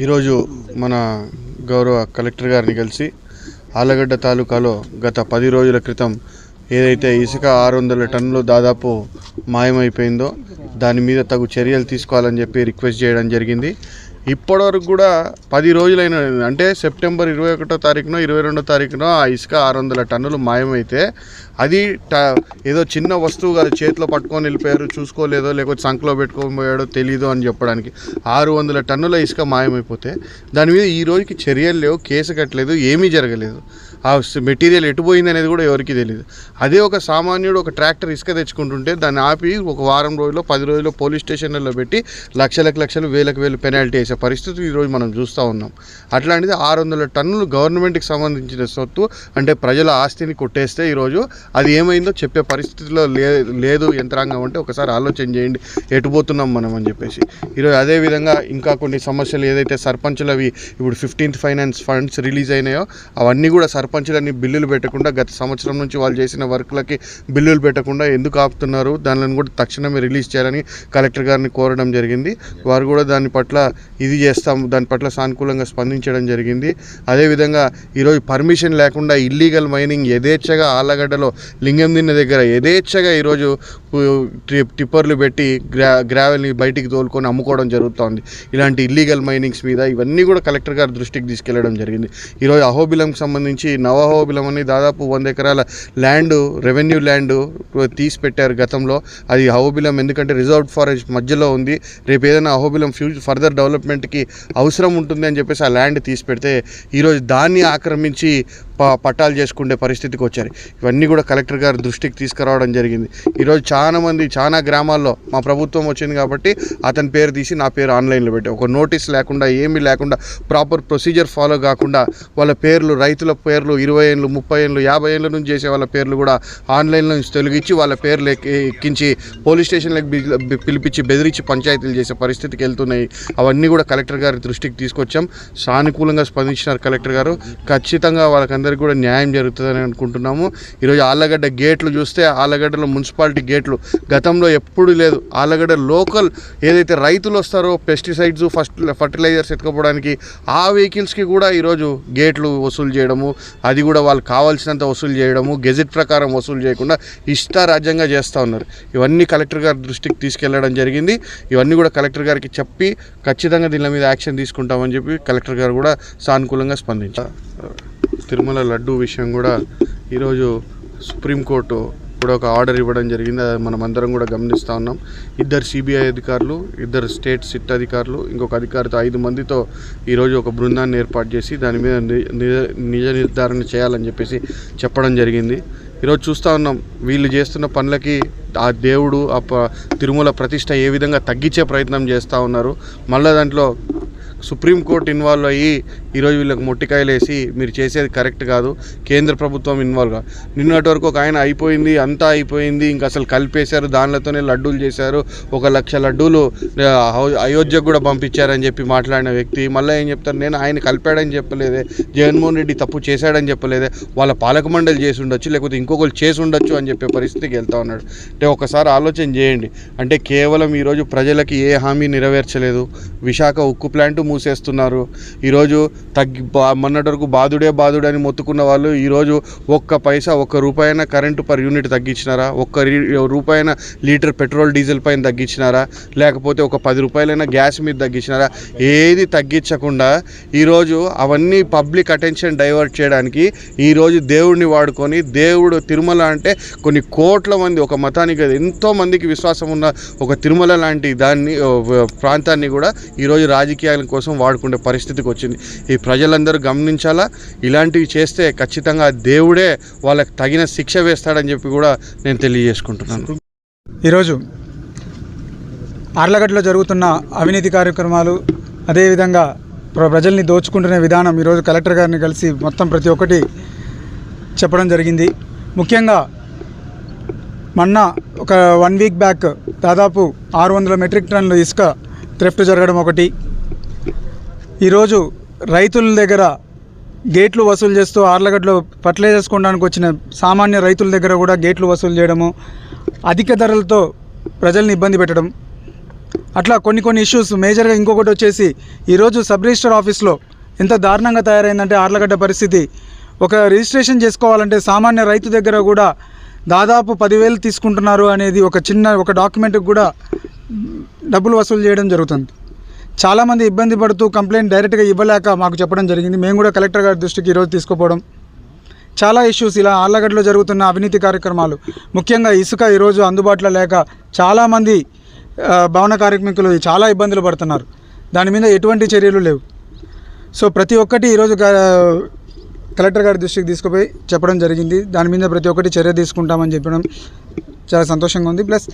ఈరోజు మన గౌరవ కలెక్టర్ గారిని కలిసి ఆలగడ్డ తాలూకాలో గత పది రోజుల క్రితం ఏదైతే ఇసుక ఆరు వందల టన్నులు దాదాపు మాయమైపోయిందో దాని మీద తగు చర్యలు తీసుకోవాలని చెప్పి రిక్వెస్ట్ చేయడం జరిగింది. ఇప్పటివరకు కూడా పది రోజులైన అంటే సెప్టెంబర్ ఇరవై ఒకటో తారీఖునో ఇరవై రెండో తారీఖునో ఆ ఇసుక ఆరు వందల టన్నులు మాయమైతే అది ట ఏదో చిన్న వస్తువు కాదు చేతిలో పట్టుకొని వెళ్ళిపోయారు చూసుకోలేదో లేకపోతే సంకలో పెట్టుకొని పోయాడో తెలీదు అని చెప్పడానికి ఆరు వందల టన్నుల ఇసుక మాయమైపోతే దాని మీద ఈ రోజుకి చర్యలు లేవు కేసు కట్టలేదు ఏమీ జరగలేదు. ఆ మెటీరియల్ ఎటుపోయింది అనేది కూడా ఎవరికి తెలియదు అదే ఒక సామాన్యుడు ఒక ట్రాక్టర్ ఇసుక తెచ్చుకుంటుంటే దాన్ని ఆపి ఒక వారం రోజుల్లో పది రోజుల్లో పోలీస్ స్టేషన్లలో పెట్టి లక్షలకు లక్షలు వేలకు వేలు పెనాల్టీ వేసే పరిస్థితి ఈరోజు మనం చూస్తూ ఉన్నాం. అట్లాంటిది ఆరు వందల టన్నులు గవర్నమెంట్కి సంబంధించిన సొత్తు అంటే ప్రజల ఆస్తిని కొట్టేస్తే ఈరోజు అది ఏమైందో చెప్పే పరిస్థితిలో లేదు యంత్రాంగం అంటే ఒకసారి ఆలోచన చేయండి. ఎటుపోతున్నాం మనం అని చెప్పేసి. ఈరోజు అదే విధంగా ఇంకా కొన్ని సమస్యలు ఏదైతే సర్పంచులవి ఇప్పుడు ఫిఫ్టీన్త్ ఫైనాన్స్ ఫండ్స్ రిలీజ్ అయినాయో అవన్నీ కూడా సర్పంచులన్నీ బిల్లులు పెట్టకుండా గత సంవత్సరం నుంచి వాళ్ళు చేసిన వర్క్లకి బిల్లులు పెట్టకుండా ఎందుకు ఆపుతున్నారు దానిని కూడా తక్షణమే రిలీజ్ చేయాలని కలెక్టర్ గారిని కోరడం జరిగింది. వారు కూడా దాని పట్ల ఇది చేస్తాం దాని పట్ల సానుకూలంగా స్పందించడం జరిగింది. అదేవిధంగా ఈరోజు పర్మిషన్ లేకుండా ఇల్లీగల్ మైనింగ్ యథేచ్ఛగా ఆళ్ళగడ్డలో లింగం దిన్న దగ్గర యథేచ్ఛగా ఈరోజు టిప్పర్లు పెట్టి గ్రా గ్రావెల్ని బయటికి తోలుకొని అమ్ముకోవడం జరుగుతోంది. ఇలాంటి ఇల్లీగల్ మైనింగ్స్ మీద ఇవన్నీ కూడా కలెక్టర్ గారి దృష్టికి తీసుకెళ్ళడం జరిగింది. ఈరోజు అహోబిలంకి సంబంధించి నవ అహోబిలం అని దాదాపు వంద ఎకరాల ల్యాండ్ రెవెన్యూ ల్యాండ్ తీసి పెట్టారు గతంలో. అది అహోబిలం ఎందుకంటే రిజర్వ్డ్ ఫారెస్ట్ మధ్యలో ఉంది. రేపు ఏదైనా అహోబిలం ఫ్యూచర్ ఫర్దర్ డెవలప్మెంట్ డెవలప్మెంట్కి అవసరం ఉంటుంది అని చెప్పేసి ఆ ల్యాండ్ తీసి పెడితే ఈరోజు దాన్ని ఆక్రమించి పట్టాలు చేసుకునే పరిస్థితికి వచ్చారు. ఇవన్నీ కూడా కలెక్టర్ గారి దృష్టికి తీసుకురావడం జరిగింది. ఈరోజు చాలామంది చాలా గ్రామాల్లో మా ప్రభుత్వం వచ్చింది కాబట్టి అతని పేరు తీసి నా పేరు ఆన్లైన్లో పెట్టి. ఒక నోటీస్ లేకుండా ఏమీ లేకుండా ప్రాపర్ ప్రొసీజర్ ఫాలో కాకుండా వాళ్ళ పేర్లు రైతుల పేర్లు ఇరవై ఏళ్ళు ముప్పై ఏళ్ళు యాభై ఏళ్ళ నుంచి చేసే వాళ్ళ పేర్లు కూడా ఆన్లైన్లో నుంచి తొలగించి వాళ్ళ పేర్లు ఎక్కి- ఎక్కించి పోలీస్ స్టేషన్లకు పిలిపించి బెదిరించి పంచాయతీలు చేసే పరిస్థితికి వెళ్తున్నాయి. అవన్నీ కూడా కలెక్టర్ గారి దృష్టికి తీసుకొచ్చాం. సానుకూలంగా స్పందించినారు కలెక్టర్ గారు. ఖచ్చితంగా వాళ్ళకందరికీ కూడా న్యాయం జరుగుతుందని అనుకుంటున్నాము. ఈరోజు ఆళ్ళగడ్డ గేట్లు చూస్తే ఆళ్ళగడ్డలో మున్సిపాలిటీ గేట్లు. గతంలో ఎప్పుడు లేదు. ఆళ్ళగడ్డ లోకల్ ఏదైతే రైతులు వస్తారో పెస్టిసైడ్స్ ఫస్ట్ ఫర్టిలైజర్స్ ఎత్తుకపోవడానికి ఆ వెహికల్స్కి కూడా ఈరోజు గేట్లు వసూలు చేయడము అది కూడా వాళ్ళు కావాల్సినంత వసూలు చేయడము గెజిట్ ప్రకారం వసూలు చేయకుండా ఇష్టారాజ్యంగా చేస్తూ ఉన్నారు. ఇవన్నీ కలెక్టర్ గారి దృష్టికి తీసుకెళ్ళడం జరిగింది. ఇవన్నీ కూడా కలెక్టర్ గారికి చెప్పి ఖచ్చితంగా దీని మీద యాక్షన్ తీసుకుంటామని చెప్పి కలెక్టర్ గారు కూడా సానుకూలంగా స్పందించారు. తిరుమల లడ్డు విషయం కూడా ఈరోజు సుప్రీంకోర్టు కూడా ఒక ఆర్డర్ ఇవ్వడం జరిగింది. అది మనం అందరం కూడా గమనిస్తూ ఉన్నాం. ఇద్దరు సిబిఐ అధికారులు ఇద్దరు స్టేట్ సిట్ అధికారులు ఇంకొక అధికారితో ఐదు మందితో ఈరోజు ఒక బృందాన్ని ఏర్పాటు చేసి దాని మీద నిజ నిర్ధారణ చేయాలని చెప్పేసి చెప్పడం జరిగింది. ఈరోజు చూస్తూ ఉన్నాం. వీళ్ళు చేస్తున్న పనులకి ఆ దేవుడు ఆ ప- తిరుమల ప్రతిష్ట ఏ విధంగా తగ్గించే ప్రయత్నం చేస్తూ ఉన్నారు. మళ్ళీ దాంట్లో సుప్రీంకోర్టు ఇన్వాల్వ్ అయ్యి ఈరోజు వీళ్ళకి మొట్టికాయలు వేసి మీరు చేసేది కరెక్ట్ కాదు. కేంద్ర ప్రభుత్వం ఇన్వాల్వ్ కాదు నిన్నటి వరకు ఒక ఆయన అయిపోయింది అంతా అయిపోయింది ఇంకా అసలు కలిపేశారు దానిలతోనే లడ్డూలు చేశారు ఒక లక్ష లడ్డూలు అయో- అయోధ్యకు కూడా పంపించారని చెప్పి మాట్లాడిన వ్యక్తి. మళ్ళీ ఏం చెప్తారు? నేను ఆయన కలిపాడని చెప్పలేదే. జగన్మోహన్ రెడ్డి తప్పు చేశాడని చెప్పలేదే. వాళ్ళ పాలక మండలి చేసి ఉండొచ్చు లేకపోతే ఇంకొకరు చేసి ఉండొచ్చు అని చెప్పే పరిస్థితికి వెళ్తా ఉన్నాడు. అంటే ఒకసారి ఆలోచన చేయండి. అంటే కేవలం ఈరోజు ప్రజలకి ఏ హామీ నెరవేర్చలేదు. విశాఖ ఉక్కు ప్లాంట్ మూసేస్తున్నారు. ఈరోజు తగ్గి బా- మొన్నటి వరకు బాధుడే బాధుడే అని మొత్తుకున్న వాళ్ళు ఈరోజు ఒక్క పైసా ఒక్క రూపాయన కరెంటు పర్ యూనిట్ తగ్గించినారా? ఒక్క రీ- రూపాయన లీటర్ పెట్రోల్ డీజిల్ పైన తగ్గించినారా? లేకపోతే ఒక పది రూపాయలైనా గ్యాస్ మీద తగ్గించినారా? ఏది తగ్గించకుండా ఈరోజు అవన్నీ పబ్లిక్ అటెన్షన్ డైవర్ట్ చేయడానికి ఈరోజు దేవుడిని వాడుకొని దేవుడు తిరుమల అంటే కొన్ని కోట్ల మంది ఒక మతానికి ఎంతో మందికి విశ్వాసం ఉన్న ఒక తిరుమల లాంటి దాన్ని ప్రాంతాన్ని కూడా ఈరోజు రాజకీయాల కోసం వాడుకునే పరిస్థితికి వచ్చింది. ఈ ప్రజలందరూ గమనించాలా? ఇలాంటివి చేస్తే ఖచ్చితంగా దేవుడే వాళ్ళకి తగిన శిక్ష వేస్తాడని చెప్పి కూడా నేను తెలియజేసుకుంటున్నాను. ఈరోజు ఆర్లగడ్డలో జరుగుతున్న అవినీతి కార్యక్రమాలు అదేవిధంగా ప్ర- ప్రజల్ని దోచుకుంటున్న విధానం ఈరోజు కలెక్టర్ గారిని కలిసి మొత్తం ప్రతి ఒక్కటి చెప్పడం జరిగింది. ముఖ్యంగా మొన్న ఒక వన్ వీక్ బ్యాక్ దాదాపు ఆరు వందల మెట్రిక్ టన్నుల ఇసుక థ్రెఫ్ట్ జరగడం ఒకటి. ఈరోజు రైతుల దగ్గర గేట్లు వసూలు చేస్తూ ఆర్లగడ్డలో ఫర్టిలైజర్స్ కొనడానికి వచ్చిన సామాన్య రైతుల దగ్గర కూడా గేట్లు వసూలు చేయడము అధిక ధరలతో ప్రజల్ని ఇబ్బంది పెట్టడం. అట్లా కొన్ని కొన్ని ఇష్యూస్ మేజర్గా ఇంకొకటి వచ్చేసి ఈరోజు సబ్ రిజిస్టర్ ఆఫీస్లో ఎంత దారుణంగా తయారైందంటే ఆర్లగడ్డ పరిస్థితి. ఒక రిజిస్ట్రేషన్ చేసుకోవాలంటే సామాన్య రైతు దగ్గర కూడా దాదాపు పదివేలు తీసుకుంటున్నారు అనేది ఒక చిన్న ఒక డాక్యుమెంట్కి కూడా డబ్బులు వసూలు చేయడం జరుగుతుంది. చాలామంది ఇబ్బంది పడుతూ కంప్లైంట్ డైరెక్ట్గా ఇవ్వలేక మాకు చెప్పడం జరిగింది. మేము కూడా కలెక్టర్ గారి దృష్టికి ఈరోజు తీసుకుపోవడం. చాలా ఇష్యూస్ ఇలా ఆళ్ళగడ్డలో జరుగుతున్న అవినీతి కార్యక్రమాలు ముఖ్యంగా ఇసుక ఈరోజు అందుబాటులో లేక చాలామంది భవన కార్మికులు చాలా ఇబ్బందులు పడుతున్నారు. దాని మీద ఎటువంటి చర్యలు లేవు. సో ప్రతి ఒక్కటి ఈరోజు కలెక్టర్ గారి దృష్టికి తీసుకుపోయి చెప్పడం జరిగింది. దాని మీద ప్రతి ఒక్కటి చర్య తీసుకుంటామని చెప్పడం చాలా సంతోషంగా ఉంది. ప్లస్